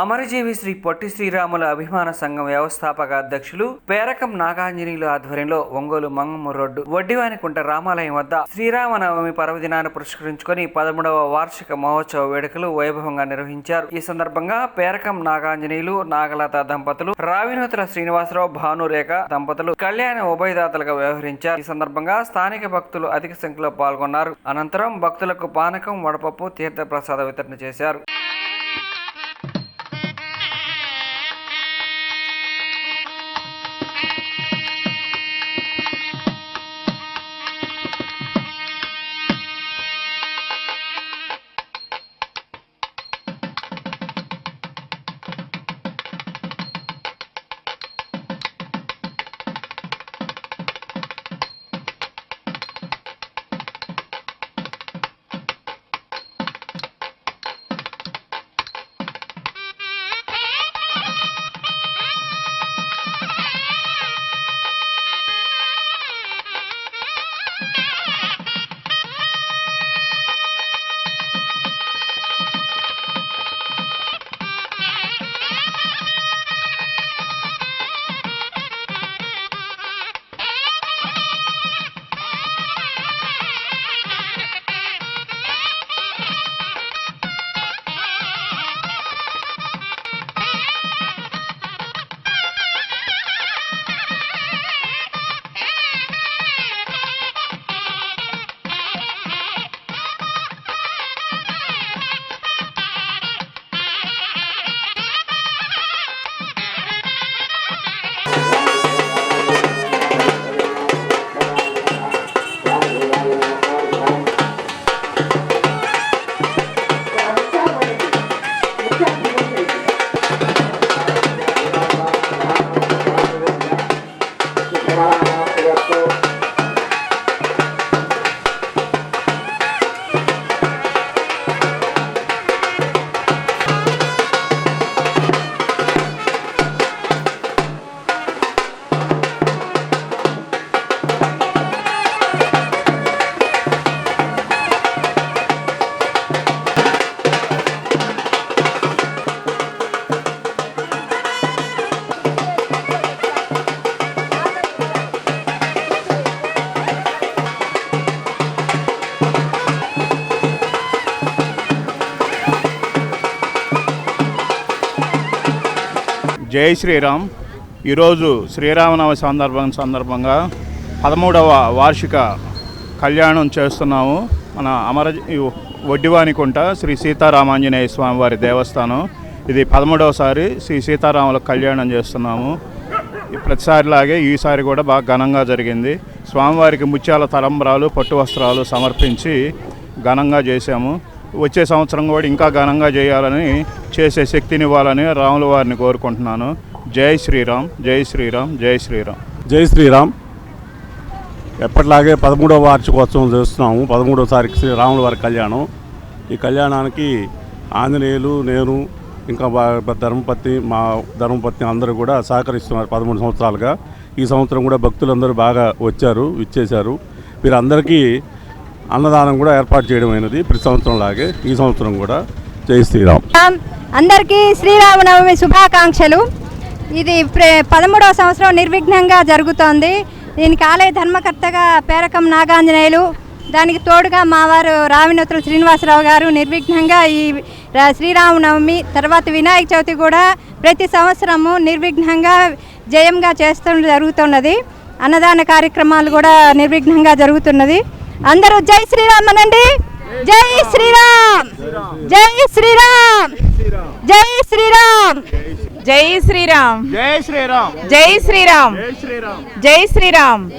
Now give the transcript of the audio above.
అమరజీవి శ్రీ పొట్టి శ్రీరాముల అభిమాన సంఘం వ్యవస్థాపక అధ్యక్షులు పేరకం నాగాంజనేయులు ఆధ్వర్యంలో ఒంగోలు మంగమ్మ రోడ్డు వడ్డివానికుంట రామాలయం వద్ద శ్రీరామనవమి పర్వదినాన్ని పురస్కరించుకొని పదమూడవ వార్షిక మహోత్సవ వేడుకలు వైభవంగా నిర్వహించారు. ఈ సందర్భంగా పేరకం నాగాంజనీయులు నాగలత దంపతులు రావినూతుల శ్రీనివాసరావు భానురేఖ దంపతులు కళ్యాణ ఉభయదాతలుగా వ్యవహరించారు. ఈ సందర్భంగా స్థానిక భక్తులు అధిక సంఖ్యలో పాల్గొన్నారు. అనంతరం భక్తులకు పానకం వడపప్పు తీర్థ ప్రసాద వితరణ చేశారు. జై శ్రీరామ్. ఈరోజు శ్రీరామనవమి సందర్భం సందర్భంగా పదమూడవ వార్షిక కళ్యాణం చేస్తున్నాము. మన అమర వడ్డివానికుంట శ్రీ సీతారామాంజనేయ స్వామివారి దేవస్థానం. ఇది పదమూడవసారి శ్రీ సీతారాముల కళ్యాణం చేస్తున్నాము. ప్రతిసారిలాగే ఈసారి కూడా బాగా ఘనంగా జరిగింది. స్వామివారికి ముత్యాల తలంబ్రాలు పట్టు వస్త్రాలు సమర్పించి ఘనంగా చేశాము. వచ్చే సంవత్సరం కూడా ఇంకా ఘనంగా చేయాలని చేసే శక్తినివ్వాలని రాముల వారిని కోరుకుంటున్నాను. జై శ్రీరామ్ జై శ్రీరామ్ జై శ్రీరామ్. జై శ్రీరామ్. ఎప్పటిలాగే పదమూడవ వార్షికోత్సవం చేస్తున్నాము. పదమూడవ తారీఖు శ్రీరాముల వారి కళ్యాణం. ఈ కళ్యాణానికి ఆంజనేయులు నేను ఇంకా ధర్మపత్ని మా ధర్మపత్ని అందరూ కూడా సహకరిస్తున్నారు పదమూడు సంవత్సరాలుగా. ఈ సంవత్సరం కూడా భక్తులందరూ బాగా వచ్చారు ఇచ్చేశారు వీరందరికీ అన్నదానం కూడా ఏర్పాటు చేయడం అయినది ప్రతి సంవత్సరం లాగే ఈ సంవత్సరం కూడా జై శ్రీరామ్. అందరికీ శ్రీరామనవమి శుభాకాంక్షలు. ఇది పదమూడవ సంవత్సరం నిర్విఘ్నంగా జరుగుతోంది. దీనికి ఆలయ ధర్మకర్తగా పేరకం నాగాంజనేయులు దానికి తోడుగా మా వారు శ్రీనివాసరావు గారు నిర్విఘ్నంగా ఈ శ్రీరామనవమి తర్వాత వినాయక చవితి కూడా ప్రతి సంవత్సరము నిర్విఘ్నంగా జయంగా చేస్తూ జరుగుతున్నది. అన్నదాన కార్యక్రమాలు కూడా నిర్విఘ్నంగా జరుగుతున్నది. అందరూ జై శ్రీరామ్ అనండి. జై శ్రీరామ్. జై శ్రీరామ్. జై శ్రీరామ్. జై శ్రీరామ్. జై శ్రీరామ్. జై శ్రీరామ్. జై శ్రీరామ్.